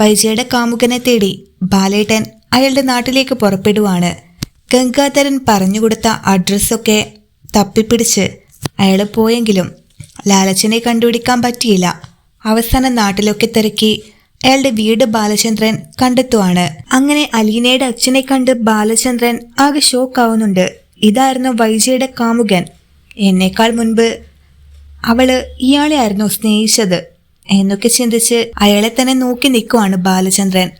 വൈജയുടെ കാമുകനെ തേടി ബാലേട്ടൻ അയാളുടെ നാട്ടിലേക്ക് പുറപ്പെടുവാണ്. ഗംഗാധരൻ പറഞ്ഞുകൊടുത്ത അഡ്രസ്സൊക്കെ തപ്പിപ്പിടിച്ച് അയാൾ പോയെങ്കിലും ലാലച്ചനെ കണ്ടുപിടിക്കാൻ പറ്റിയില്ല. അവസാന നാട്ടിലൊക്കെ തിരക്കി അയാളുടെ വീട് ബാലചന്ദ്രൻ കണ്ടെത്തുവാണ്. അങ്ങനെ അലീനയുടെ അച്ഛനെ കണ്ട് ബാലചന്ദ്രൻ ആകെ ഷോക്കാവുന്നുണ്ട്. ഇതായിരുന്നു വൈജയുടെ കാമുകൻ. എന്നേക്കാൾ മുൻപ് അവൾ ഇയാളെ ആയിരുന്നു സ്നേഹിച്ചത്. എന്നൊക്കെ ചിന്തിച്ച് അയാളെ തന്നെ നോക്കി നിൽക്കുവാണ് ബാലചന്ദ്രൻ.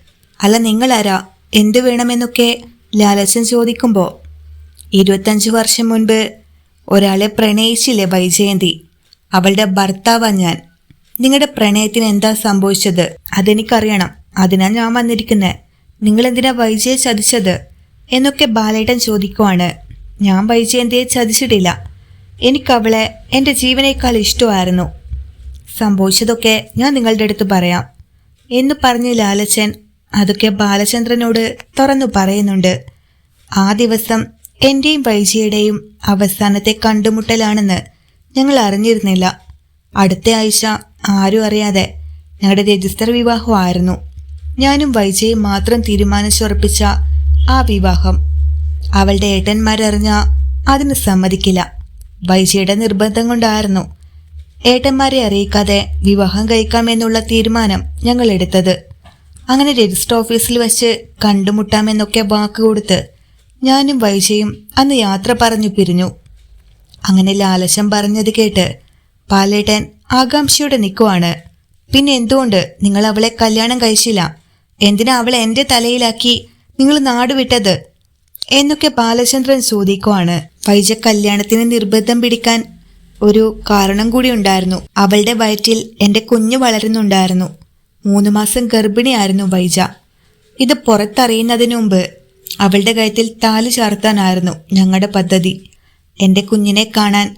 അല്ല നിങ്ങളാരാ? എന്തു വേണമെന്നൊക്കെ ലാലച്ചൻ ചോദിക്കുമ്പോൾ ഇരുപത്തഞ്ച് വർഷം മുൻപ് ഒരാളെ പ്രണയിച്ചില്ലേ വൈജയന്തി? അവളുടെ ഭർത്താവാ ഞാൻ. നിങ്ങളുടെ പ്രണയത്തിന് എന്താ സംഭവിച്ചത്? അതെനിക്കറിയണം. അതിനാ ഞാൻ വന്നിരിക്കുന്നത് നിങ്ങൾ എന്തിനാ വൈജയെ ചതിച്ചത്? എന്നൊക്കെ ബാലേട്ടൻ ചോദിക്കുവാണ്. ഞാൻ വൈജയന്തിയെ ചതിച്ചിട്ടില്ല. എനിക്കവളെ എന്റെ ജീവനേക്കാൾ ഇഷ്ടമായിരുന്നു. സംഭവിച്ചതൊക്കെ ഞാൻ നിങ്ങളുടെ അടുത്ത് പറയാം. എന്ന് പറഞ്ഞ് ലാലച്ചൻ അതൊക്കെ ബാലചന്ദ്രനോട് തുറന്നു പറയുന്നുണ്ട്. ആ ദിവസം എന്റെയും വൈജിയുടെയും അവസാനത്തെ കണ്ടുമുട്ടലാണെന്ന് ഞങ്ങൾ അറിഞ്ഞിരുന്നില്ല. അടുത്ത ആഴ്ച ആരും അറിയാതെ ഞങ്ങളുടെ രജിസ്റ്റർ വിവാഹമായിരുന്നു. ഞാനും വൈജയും മാത്രം തീരുമാനിച്ചുറപ്പിച്ച ആ വിവാഹം. അവളുടെ ഏട്ടന്മാരറിഞ്ഞ അതിന് സമ്മതിക്കില്ല. വൈജയുടെ നിർബന്ധം കൊണ്ടായിരുന്നു ഏട്ടന്മാരെ അറിയിക്കാതെ വിവാഹം കഴിക്കാമെന്നുള്ള തീരുമാനം ഞങ്ങൾ എടുത്തത്. അങ്ങനെ രജിസ്റ്റർ ഓഫീസിൽ വെച്ച് കണ്ടുമുട്ടാമെന്നൊക്കെ വാക്ക് കൊടുത്ത് ഞാനും വൈശയും അന്ന് യാത്ര പറഞ്ഞു പിരിഞ്ഞു. അങ്ങനെ ലാലശം പറഞ്ഞത് കേട്ട് പാലേട്ടൻ ആകാംക്ഷയോടെ നിൽക്കുവാണ്. പിന്നെ എന്തുകൊണ്ട് നിങ്ങൾ അവളെ കല്യാണം കഴിച്ചില്ല? എന്തിനാ അവളെ എന്റെ തലയിലാക്കി നിങ്ങൾ നാടുവിട്ടത് എന്നൊക്കെ ബാലചന്ദ്രൻ ചോദിക്കുവാണ്. വൈജ കല്യാണത്തിന് നിർബന്ധം പിടിക്കാൻ ഒരു കാരണം കൂടി ഉണ്ടായിരുന്നു. അവളുടെ വയറ്റിൽ എന്റെ കുഞ്ഞ് വളരുന്നുണ്ടായിരുന്നു. മൂന്ന് മാസം ഗർഭിണിയായിരുന്നു വൈജ. ഇത് പുറത്തറിയുന്നതിന് മുമ്പ് അവളുടെ കയത്തിൽ താലി ചാർത്താനായിരുന്നു ഞങ്ങളുടെ പദ്ധതി. എന്റെ കുഞ്ഞിനെ കാണാൻ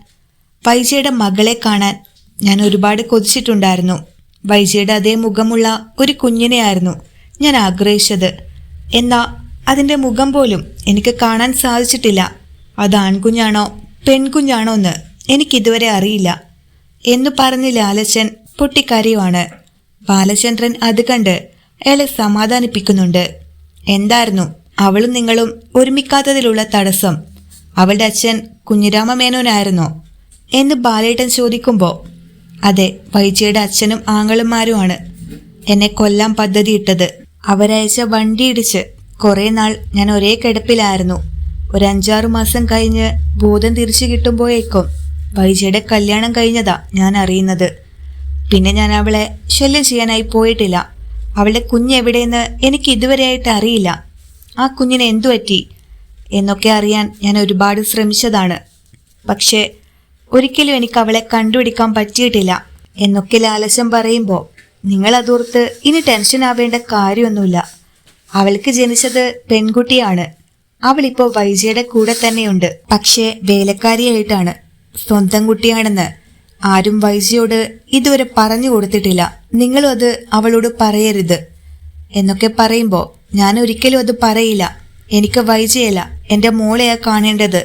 വൈജയുടെ മകളെ കാണാൻ ഞാൻ ഒരുപാട് കൊതിച്ചിട്ടുണ്ടായിരുന്നു. വൈജയുടെ അതേ മുഖമുള്ള ഒരു കുഞ്ഞിനെയായിരുന്നു ഞാൻ ആഗ്രഹിച്ചത്. എന്നാ അതിന്റെ മുഖം പോലും എനിക്ക് കാണാൻ സാധിച്ചിട്ടില്ല. അത് ആൺകുഞ്ഞാണോ പെൺകുഞ്ഞാണോ എന്ന് എനിക്കിതുവരെ അറിയില്ല. എന്നു പറഞ്ഞ് ലാലച്ചൻ പൊട്ടിക്കരയുവാണ്. ബാലചന്ദ്രൻ അത് കണ്ട് അയാളെ സമാധാനിപ്പിക്കുന്നുണ്ട്. എന്തായിരുന്നു? അവളും നിങ്ങളും ഒരുമിക്കാത്തതിലുള്ള തടസ്സം. അവളുടെ അച്ഛൻ കുഞ്ഞിരാമ മേനോനായിരുന്നോ എന്ന് ബാലേട്ടൻ ചോദിക്കുമ്പോൾ അതെ വൈജിയുടെ അച്ഛനും ആങ്ങളുമാരുമാണ് എന്നെ കൊല്ലാൻ പദ്ധതിയിട്ടത്. അവരയച്ച വണ്ടിയിടിച്ച് കുറേ നാൾ ഞാൻ ഒരേ കിടപ്പിലായിരുന്നു. ഒരു അഞ്ചാറു മാസം കഴിഞ്ഞ് ബോധം തിരിച്ചു കിട്ടുമ്പോഴേക്കും വൈജയുടെ കല്യാണം കഴിഞ്ഞതാ ഞാൻ അറിയുന്നത്. പിന്നെ ഞാൻ അവളെ ശല്യം ചെയ്യാനായി പോയിട്ടില്ല. അവളുടെ കുഞ്ഞെവിടെയെന്ന് എനിക്ക് ഇതുവരെയായിട്ട് അറിയില്ല. ആ കുഞ്ഞിനെ എന്തു പറ്റി? എന്നൊക്കെ അറിയാൻ ഞാൻ ഒരുപാട് ശ്രമിച്ചതാണ്. പക്ഷേ ഒരിക്കലും എനിക്ക് അവളെ കണ്ടുപിടിക്കാൻ പറ്റിയിട്ടില്ല എന്നൊക്കെ ലാലശം പറയുമ്പോൾ നിങ്ങൾ അതോർത്ത് ഇനി ടെൻഷൻ ആവേണ്ട കാര്യമൊന്നുമില്ല. അവൾക്ക് ജനിച്ചത് പെൺകുട്ടിയാണ്. അവളിപ്പോൾ വൈജയുടെ കൂടെ തന്നെയുണ്ട്. പക്ഷേ വേലക്കാരിയായിട്ടാണ്. സ്വന്തം കുട്ടിയാണെന്ന് ആരും വൈജയോട് ഇതുവരെ പറഞ്ഞു കൊടുത്തിട്ടില്ല. നിങ്ങളും അത് അവളോട് പറയരുത്. എന്നൊക്കെ പറയുമ്പോൾ ഞാൻ ഒരിക്കലും അത് പറയില്ല. എനിക്ക് വൈജയല്ല എന്റെ മോളെയാ കാണേണ്ടത്.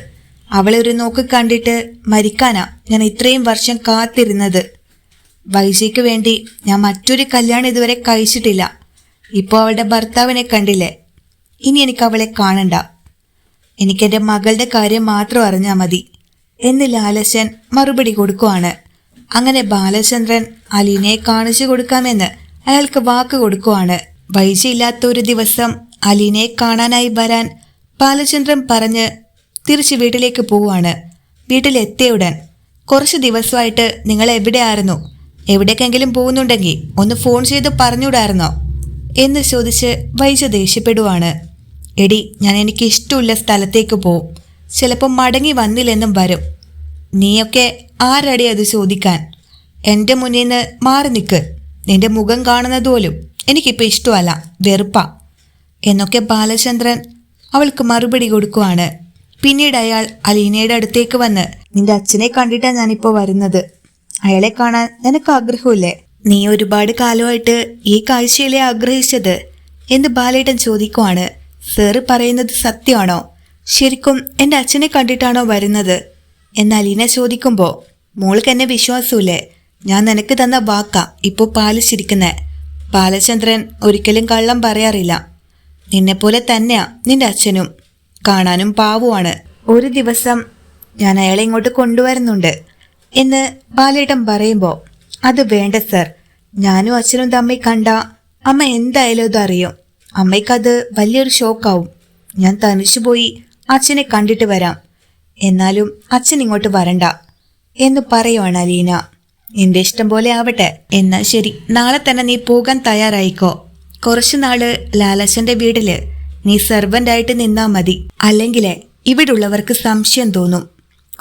അവളെ ഒരു നോക്ക് കണ്ടിട്ട് മരിക്കാനാ ഞാൻ ഇത്രയും വർഷം കാത്തിരുന്നത്. വൈജയ്ക്ക് വേണ്ടി ഞാൻ മറ്റൊരു കല്യാണം ഇതുവരെ കഴിച്ചിട്ടില്ല. ഇപ്പോൾ അവളുടെ ഭർത്താവിനെ കണ്ടില്ലേ? ഇനി എനിക്ക് അവളെ കാണണ്ട. എനിക്കെന്റെ മകളുടെ കാര്യം മാത്രം അറിഞ്ഞാൽ മതി. എന്ന് ലാലശൻ മറുപടി കൊടുക്കുവാണ്. അങ്ങനെ ബാലചന്ദ്രൻ അലീനയെ കാണിച്ചു കൊടുക്കാമെന്ന് അയാൾക്ക് വാക്ക് കൊടുക്കുവാണ്. വൈജയില്ലാത്ത ഒരു ദിവസം അലീനയെ കാണാനായി വരാൻ ബാലചന്ദ്രൻ പറഞ്ഞ് തിരിച്ച് വീട്ടിലേക്ക് പോവാണ് വീട്ടിലെത്തിയ ഉടൻ കുറച്ച് ദിവസമായിട്ട് നിങ്ങൾ എവിടെയായിരുന്നു? എവിടേക്കെങ്കിലും പോകുന്നുണ്ടെങ്കിൽ ഒന്ന് ഫോൺ ചെയ്ത് പറഞ്ഞുവിടായിരുന്നോ? എന്ന് ചോദിച്ച് വൈജ ദേഷ്യപ്പെടുവാണ്. എടി ഞാൻ എനിക്ക് ഇഷ്ടമുള്ള സ്ഥലത്തേക്ക് പോവും ചിലപ്പോൾ മടങ്ങി വന്നില്ലെന്നും വരും. നീയൊക്കെ ആരടി അത് ചോദിക്കാൻ? എന്റെ മുന്നിൽ നിന്ന് മാറി നിൽക്ക് നിന്റെ മുഖം കാണുന്നത് പോലും എനിക്കിപ്പോൾ ഇഷ്ടമല്ല വെറുപ്പ. എന്നൊക്കെ ബാലചന്ദ്രൻ അവൾക്ക് മറുപടി കൊടുക്കുവാണ്. പിന്നീട് അയാൾ അലീനയുടെ അടുത്തേക്ക് വന്ന് നിന്റെ അച്ഛനെ കണ്ടിട്ടാണ് ഞാനിപ്പോൾ വരുന്നത്. അയാളെ കാണാൻ നിനക്ക് ആഗ്രഹമില്ലേ? നീ ഒരുപാട് കാലമായിട്ട് ഈ കാഴ്ചയിലെ ആഗ്രഹിച്ചത്? എന്ന് ബാലേട്ടൻ ചോദിക്കുവാണ്. സാറ് പറയുന്നത് സത്യമാണോ? ശരിക്കും എന്റെ അച്ഛനെ കണ്ടിട്ടാണോ വരുന്നത്? എന്നാൽ ഇന ചോദിക്കുമ്പോൾ മോൾക്ക് എന്നെ വിശ്വാസമില്ലേ? ഞാൻ നിനക്ക് തന്ന വാക്ക ഇപ്പോൾ പാലിച്ചിരിക്കുന്നെ. ബാലചന്ദ്രൻ ഒരിക്കലും കള്ളം പറയാറില്ല. നിന്നെപ്പോലെ തന്നെയാ നിന്റെ അച്ഛനും. കാണാനും പാവുമാണ്. ഒരു ദിവസം ഞാൻ അയാളെ ഇങ്ങോട്ട് കൊണ്ടുവരുന്നുണ്ട് എന്ന് ബാലേട്ടൻ പറയുമ്പോൾ അത് വേണ്ട സർ. ഞാനും അച്ഛനും തമ്മിൽ കണ്ട അമ്മ എന്തായാലും അത് അറിയും അമ്മയ്ക്കത് വലിയൊരു ഷോക്കാവും. ഞാൻ തനിച്ചു പോയി അച്ഛനെ കണ്ടിട്ട് വരാം. എന്നാലും അച്ഛൻ ഇങ്ങോട്ട് വരണ്ട. എന്ന് പറയുവാണ് അലീന. നിന്റെ ഇഷ്ടം പോലെ ആവട്ടെ. എന്നാൽ ശരി. നാളെ തന്നെ നീ പോകാൻ തയ്യാറായിക്കോ. കുറച്ചു നാൾ ലാലച്ചന്റെ വീട്ടിൽ. നീ സെർവന്റായിട്ട് നിന്നാ മതി. അല്ലെങ്കിലേ ഇവിടുള്ളവർക്ക് സംശയം തോന്നും.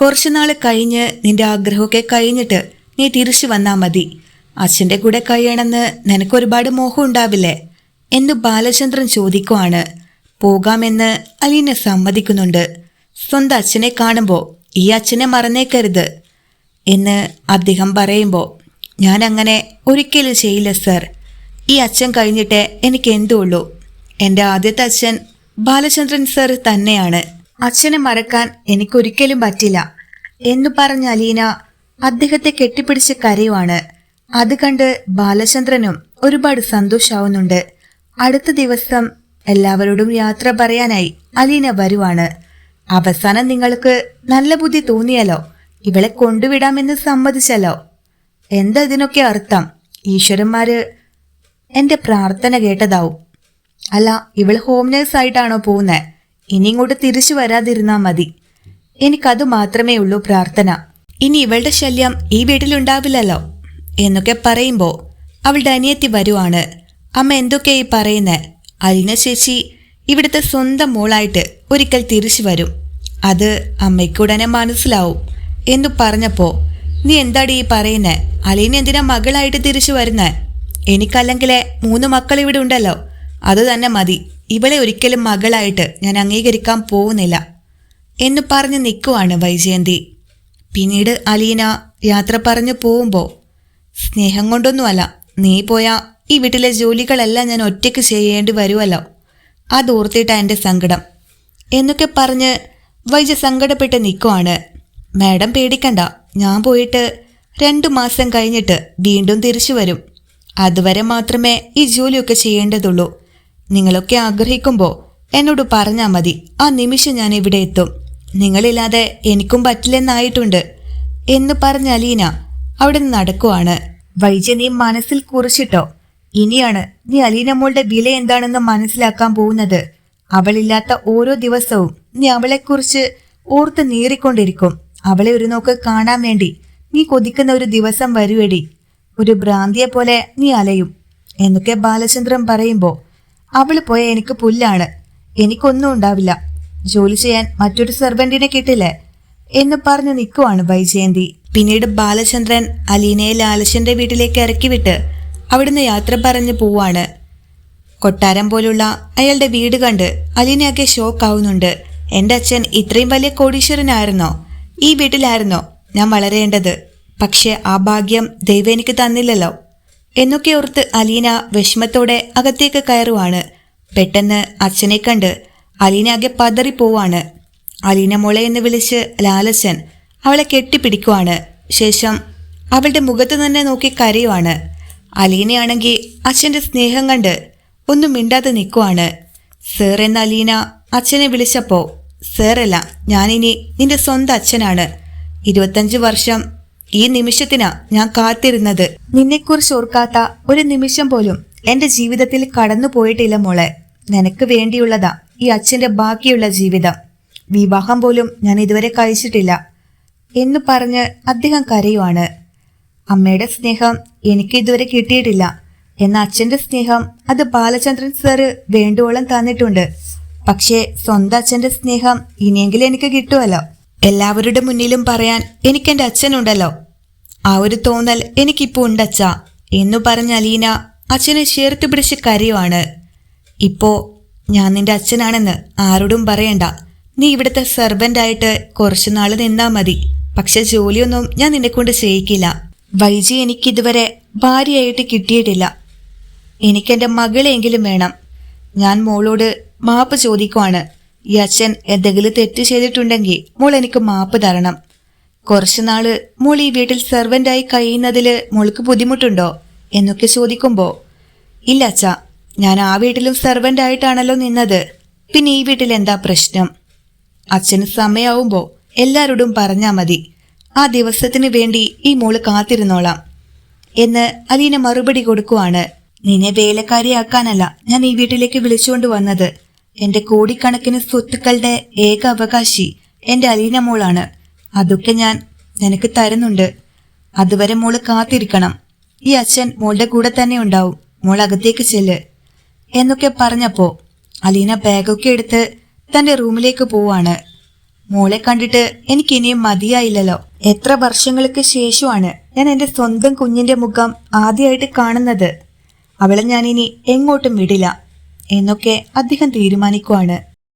കുറച്ചു നാൾ കഴിഞ്ഞ് നിന്റെ ആഗ്രഹമൊക്കെ കഴിഞ്ഞിട്ട് നീ തിരിച്ചു വന്നാ മതി. അച്ഛന്റെ കൂടെ കഴിയണമെന്ന് നിനക്കൊരുപാട് മോഹം ഉണ്ടാവില്ലേ? എന്ന് ബാലചന്ദ്രൻ ചോദിക്കുവാണ്. പോകാമെന്ന് അലീന സമ്മതിക്കുന്നുണ്ട്. സ്വന്തം അച്ഛനെ കാണുമ്പോൾ ഈ അച്ഛനെ മറന്നേക്കരുത് എന്ന് അദ്ദേഹം പറയുമ്പോൾ ഞാൻ അങ്ങനെ ഒരിക്കലും ചെയ്യില്ല സർ. ഈ അച്ഛൻ കഴിഞ്ഞിട്ട് എനിക്ക് എന്തുള്ളൂ. എന്റെ ആദ്യത്തെ അച്ഛൻ ബാലചന്ദ്രൻ സർ തന്നെയാണ്. അച്ഛനെ മറക്കാൻ എനിക്കൊരിക്കലും പറ്റില്ല എന്ന് പറഞ്ഞ അലീന അദ്ദേഹത്തെ കെട്ടിപ്പിടിച്ച് കരയുവാണ്. അത് കണ്ട് ബാലചന്ദ്രനും ഒരുപാട് സന്തോഷാവുന്നുണ്ട്. അടുത്ത ദിവസം എല്ലാവരോടും യാത്ര പറയാനായി അലീന വരുവാണ്. അവസാനം നിങ്ങൾക്ക് നല്ല ബുദ്ധി തോന്നിയല്ലോ ഇവളെ കൊണ്ടുവിടാമെന്ന് സമ്മതിച്ചല്ലോ എന്താ ഇതിനൊക്കെ അർത്ഥം? ഈശ്വരന്മാര് എന്റെ പ്രാർത്ഥന കേട്ടതാവും. അല്ല ഇവൾ ഹോം നേഴ്സ് ആയിട്ടാണോ പോകുന്നത് ഇനി ഇങ്ങോട്ട് തിരിച്ചു വരാതിരുന്നാ മതി. എനിക്കത് മാത്രമേ ഉള്ളൂ പ്രാർത്ഥന. ഇനി ഇവളുടെ ശല്യം ഈ വീട്ടിലുണ്ടാവില്ലല്ലോ എന്നൊക്കെ പറയുമ്പോ അവളുടെ അനിയത്തി വരുവാണ്. അമ്മ എന്തൊക്കെയാ ഈ പറയുന്നേ? അലിന ചേച്ചി ഇവിടുത്തെ സ്വന്തം മോളായിട്ട് ഒരിക്കൽ തിരിച്ചു വരും. അത് അമ്മയ്ക്കുടനെ മനസ്സിലാവും. എന്നു പറഞ്ഞപ്പോ നീ എന്താടി ഈ പറയുന്നേ? അലീന എന്തിനാ മകളായിട്ട് തിരിച്ചു വരുന്നേ? എനിക്കല്ലെങ്കിലേ മൂന്ന് മക്കൾ ഇവിടെ ഉണ്ടല്ലോ. അത് തന്നെ മതി. ഇവളെ ഒരിക്കലും മകളായിട്ട് ഞാൻ അംഗീകരിക്കാൻ പോകുന്നില്ല. എന്ന് പറഞ്ഞ് നിൽക്കുവാണ് വൈജയന്തി. പിന്നീട് അലീന യാത്ര പറഞ്ഞു പോകുമ്പോൾ സ്നേഹം കൊണ്ടൊന്നുമല്ല. നീ പോയാ ഈ വീട്ടിലെ ജോലികളെല്ലാം ഞാൻ ഒറ്റയ്ക്ക് ചെയ്യേണ്ടി വരുമല്ലോ അതോർത്തിട്ടാ എന്റെ സങ്കടം. എന്നൊക്കെ പറഞ്ഞ് വൈജ സങ്കടപ്പെട്ട് നിൽക്കുവാണ് മാഡം പേടിക്കണ്ട. ഞാൻ പോയിട്ട് രണ്ടു മാസം കഴിഞ്ഞിട്ട് വീണ്ടും തിരിച്ചു വരും. അതുവരെ മാത്രമേ ഈ ജോലിയൊക്കെ ചെയ്യേണ്ടതുള്ളൂ. നിങ്ങളൊക്കെ ആഗ്രഹിക്കുമ്പോൾ എന്നോട് പറഞ്ഞാൽ മതി. ആ നിമിഷം ഞാൻ ഇവിടെ എത്തും. നിങ്ങളില്ലാതെ എനിക്കും പറ്റില്ലെന്നായിട്ടുണ്ട് എന്ന് പറഞ്ഞ അലീന അവിടെ നിന്ന് നടക്കുവാണ്. വൈജ നീ മനസ്സിൽ കുറിച്ചിട്ടോ? ഇനിയാണ് നീ അലീനമ്മളുടെ വില എന്താണെന്ന് മനസ്സിലാക്കാൻ പോകുന്നത്. അവളില്ലാത്ത ഓരോ ദിവസവും നീ അവളെക്കുറിച്ച് ഓർത്ത് നീറിക്കൊണ്ടിരിക്കും. അവളെ ഒരു നോക്ക് കാണാൻ വേണ്ടി നീ കൊതിക്കുന്ന ഒരു ദിവസം വരുവേടി. ഒരു ഭ്രാന്തിയെ പോലെ നീ അലയും. എന്നൊക്കെ ബാലചന്ദ്രൻ പറയുമ്പോൾ അവൾ പോയ എനിക്ക് പുല്ലാണ്. എനിക്കൊന്നും ഉണ്ടാവില്ല. ജോലി ചെയ്യാൻ മറ്റൊരു സെർവന്റിനെ കിട്ടില്ലേ? എന്ന് പറഞ്ഞു നിൽക്കുവാണ് വൈജയന്തി. പിന്നീട് ബാലചന്ദ്രൻ അലീനയെ ലാലശന്റെ വീട്ടിലേക്ക് ഇറക്കി വിട്ട് അവിടുന്ന് യാത്ര പറഞ്ഞു പോവാണ്. കൊട്ടാരം പോലുള്ള അയാളുടെ വീട് കണ്ട് അലീനയൊക്കെ ഷോക്കാവുന്നുണ്ട്. എന്റെ അച്ഛൻ ഇത്രയും വലിയ കോടീശ്വരനായിരുന്നോ? ഈ വീട്ടിലായിരുന്നോ ഞാൻ വളരേണ്ടത്? പക്ഷേ ആ ഭാഗ്യം ദൈവം എനിക്ക് തന്നില്ലല്ലോ. എന്നൊക്കെ ഓർത്ത് അലീന വിഷമത്തോടെ അകത്തേക്ക് കയറുവാണ്. പെട്ടെന്ന് അച്ഛനെ കണ്ട് അലീന ആകെ പതറിപ്പോവാണ്. അലീന മോളെ എന്ന് വിളിച്ച് ലാലച്ചൻ അവളെ കെട്ടിപ്പിടിക്കുവാണ്. ശേഷം അവളുടെ മുഖത്ത് തന്നെ നോക്കി കരയുവാണ്. അലീനയാണെങ്കിൽ അച്ഛന്റെ സ്നേഹം കണ്ട് ഒന്നും മിണ്ടാതെ നിൽക്കുവാണ് സർ എന്ന അലീന അച്ഛനെ വിളിച്ചപ്പോ സേറല്ല ഞാനിനി നിന്റെ സ്വന്തം അച്ഛനാണ്. ഇരുപത്തഞ്ച് വർഷം ഈ നിമിഷത്തിനാ ഞാൻ കാത്തിരുന്നത്. നിന്നെക്കുറിച്ച് ഓർക്കാത്ത ഒരു നിമിഷം പോലും എന്റെ ജീവിതത്തിൽ കടന്നു പോയിട്ടില്ല മോളെ. നിനക്ക് വേണ്ടിയുള്ളതാ ഈ അച്ഛന്റെ ബാക്കിയുള്ള ജീവിതം. വിവാഹം പോലും ഞാൻ ഇതുവരെ കഴിച്ചിട്ടില്ല എന്ന് പറഞ്ഞ് അദ്ദേഹം കരയുവാണ്. അമ്മയുടെ സ്നേഹം എനിക്ക് ഇതുവരെ കിട്ടിയിട്ടില്ല. എന്ന അച്ഛന്റെ സ്നേഹം അത് ബാലചന്ദ്രൻ സാറ് വേണ്ടുവോളം തന്നിട്ടുണ്ട്. പക്ഷേ സ്വന്തം അച്ഛന്റെ സ്നേഹം ഇനിയെങ്കിലും എനിക്ക് കിട്ടുമല്ലോ. എല്ലാവരുടെ മുന്നിലും പറയാൻ എനിക്ക് എന്റെ അച്ഛനുണ്ടല്ലോ. ആ ഒരു തോന്നൽ എനിക്കിപ്പോൾ ഉണ്ടച്ച. എന്നു പറഞ്ഞ അലീന അച്ഛനെ ചേർത്ത് പിടിച്ച് കരയുവാണ് ഇപ്പോ ഞാൻ നിന്റെ അച്ഛനാണെന്ന് ആരോടും പറയണ്ട. നീ ഇവിടുത്തെ സെർവന്റായിട്ട് കുറച്ചു നാൾ നിന്നാ മതി. പക്ഷെ ജോലിയൊന്നും ഞാൻ നിന്നെ കൊണ്ട് ചെയ്യിക്കില്ല. വൈജി എനിക്കിതുവരെ ഭാര്യയായിട്ട് കിട്ടിയിട്ടില്ല. എനിക്കെന്റെ മകളെങ്കിലും വേണം. ഞാൻ മോളോട് മാപ്പ് ചോദിക്കുവാണ്. ഈ അച്ഛൻ എന്തെങ്കിലും തെറ്റ് ചെയ്തിട്ടുണ്ടെങ്കിൽ മോൾ എനിക്ക് മാപ്പ് തരണം. കുറച്ചു നാൾ മോൾ ഈ വീട്ടിൽ സെർവന്റായി കഴിയുന്നതിൽ മോൾക്ക് ബുദ്ധിമുട്ടുണ്ടോ എന്നൊക്കെ ചോദിക്കുമ്പോൾ ഇല്ല അച്ഛ ഞാൻ ആ വീട്ടിലും സെർവന്റായിട്ടാണല്ലോ നിന്നത്. പിന്നെ ഈ വീട്ടിൽ എന്താ പ്രശ്നം? അച്ഛന് സമയമാവുമ്പോൾ എല്ലാവരോടും പറഞ്ഞാൽ മതി. ആ ദിവസത്തിന് വേണ്ടി ഈ മോൾ കാത്തിരുന്നോളാം. എന്ന് അലീന മറുപടി കൊടുക്കുവാണ്. നിന്നെ വേലക്കാരിയാക്കാനല്ല ഞാൻ ഈ വീട്ടിലേക്ക് വിളിച്ചുകൊണ്ട് വന്നത്. എന്റെ കോടിക്കണക്കിന് സ്വത്തുക്കളുടെ ഏക അവകാശി എന്റെ അലീന മോളാണ്. അതൊക്കെ ഞാൻ നിനക്ക് തരുന്നുണ്ട്. അതുവരെ മോൾ കാത്തിരിക്കണം. ഈ അച്ഛൻ മോളുടെ കൂടെ തന്നെ ഉണ്ടാവും. മോൾ അകത്തേക്ക് ചെല്ല്. എന്നൊക്കെ പറഞ്ഞപ്പോ അലീന ബാഗൊക്കെ എടുത്ത് തന്റെ റൂമിലേക്ക് പോവാണ്. മോളെ കണ്ടിട്ട് എനിക്ക് ഇനിയും മതിയായില്ലല്ലോ. എത്ര വർഷങ്ങൾക്ക് ശേഷമാണ് ഞാൻ എന്റെ സ്വന്തം കുഞ്ഞിന്റെ മുഖം ആദ്യമായിട്ട് കാണുന്നത്. അവളെ ഞാനിനി എങ്ങോട്ടും വിടില്ല എന്നൊക്കെ അദ്ദേഹം തീരുമാനിക്കുവാണ്.